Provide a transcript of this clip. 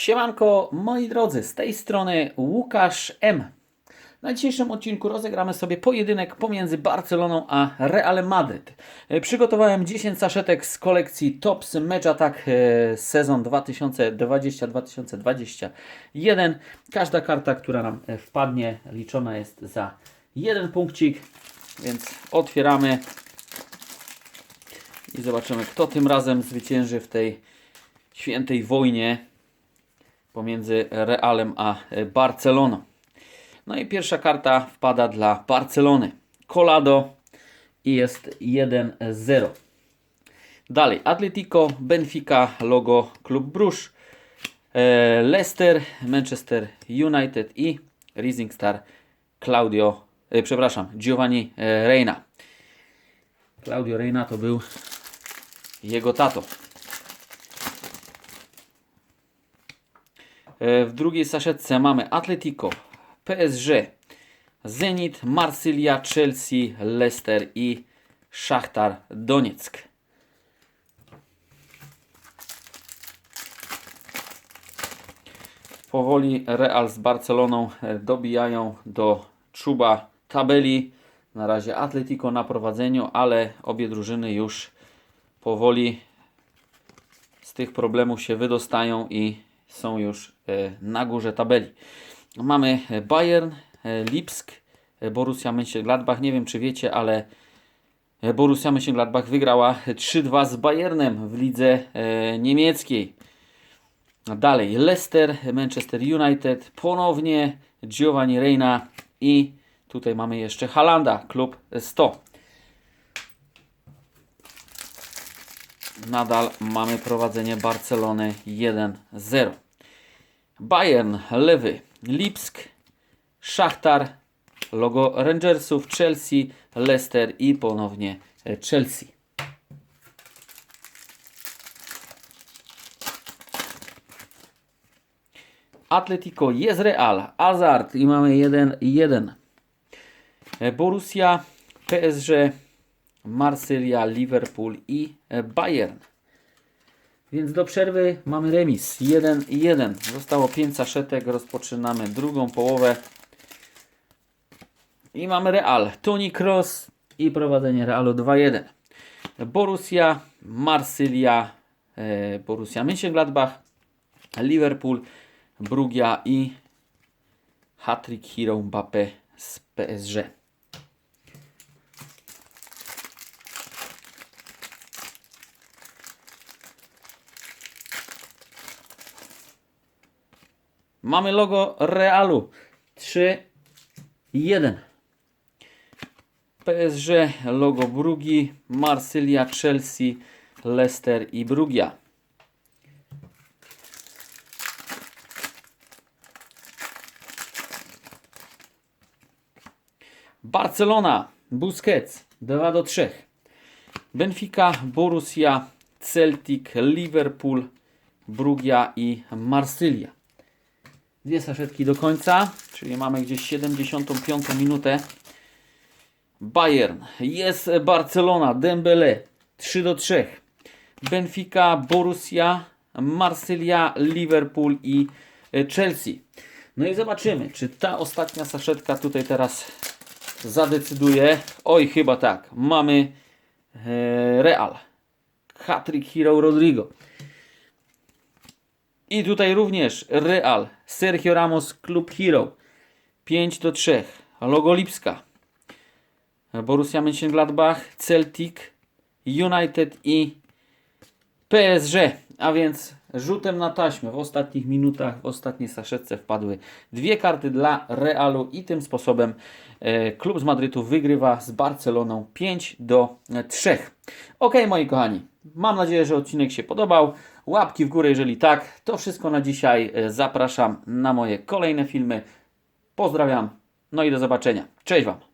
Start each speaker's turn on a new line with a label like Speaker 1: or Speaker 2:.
Speaker 1: Siemanko, moi drodzy, z tej strony Łukasz M. Na dzisiejszym odcinku rozegramy sobie pojedynek pomiędzy Barceloną a Realem Madryt. E, Przygotowałem 10 saszetek z kolekcji Tops Match Attack e, sezon 2020-2021. Każda karta, która nam e, wpadnie, liczona jest za jeden punkcik, więc otwieramy i zobaczymy, kto tym razem zwycięży w tej świętej wojnie pomiędzy Realem a Barceloną. No i pierwsza karta wpada dla Barcelony. Colado i jest 1-0. Dalej Atletico, Benfica, logo Klub Bruges, e, Leicester, Manchester United i Rising Star Claudio, e, przepraszam, Giovanni e, Reina. Claudio Reina to był jego tato. W drugiej saszetce mamy Atletico, PSG, Zenit, Marsylia, Chelsea, Leicester i Szachtar Donieck. Powoli Real z Barceloną e, dobijają do czuba tabeli. Na razie Atletico na prowadzeniu, ale obie drużyny już powoli z tych problemów się wydostają i są już e, na górze tabeli. Mamy Bayern, e, Lipsk, e, Borussia Mönchengladbach. Nie wiem czy wiecie, ale Borussia Mönchengladbach wygrała 3-2 z Bayernem w lidze niemieckiej. Dalej Leicester, Manchester United, ponownie Giovanni Reina i tutaj mamy jeszcze Halanda, klub 100. Nadal mamy prowadzenie Barcelony 1-0. Bayern, lewy, Lipsk, Szachtar, logo Rangersów, Chelsea, Leicester i ponownie e, Chelsea. Atletico jest Real, Azart i mamy 1-1. E, Borussia, PSG, Marsylia, Liverpool i e, Bayern. Więc do przerwy mamy remis 1-1. Zostało 5 saszetek, rozpoczynamy drugą połowę. I mamy Real, Toni Kroos i prowadzenie Realu 2-1. Borussia, Marsylia, e, Borussia Mönchengladbach, Liverpool, Brugia i Hattrick Hero Mbappé z PSG. Mamy logo Realu 3 1. PSG, logo Brugi, Marsylia, Chelsea, Leicester i Brugia. Barcelona, Busquets 2 do 3. Benfica, Borussia, Celtic, Liverpool, Brugia i Marsylia. Dwie saszetki do końca, czyli mamy gdzieś 75 minutę. Bayern, jest Barcelona, Dembele 3 do 3. Benfica, Borussia, Marsylia, Liverpool i e, Chelsea. No i zobaczymy, czy ta ostatnia saszetka tutaj teraz zadecyduje. Oj, chyba tak. Mamy e, Real. Hattrick Hero Rodrigo. I tutaj również Real, Sergio Ramos, Klub Hero. 5 do 3. Logo Lipska. Borussia Mönchengladbach, Celtic, United i PSG. A więc rzutem na taśmę w ostatnich minutach, w ostatniej saszetce wpadły dwie karty dla Realu i tym sposobem e, klub z Madrytu wygrywa z Barceloną 5 do 3. Ok, moi kochani, mam nadzieję, że odcinek się podobał. Łapki w górę, jeżeli tak. To wszystko na dzisiaj. E, Zapraszam na moje kolejne filmy. Pozdrawiam, no i do zobaczenia. Cześć Wam.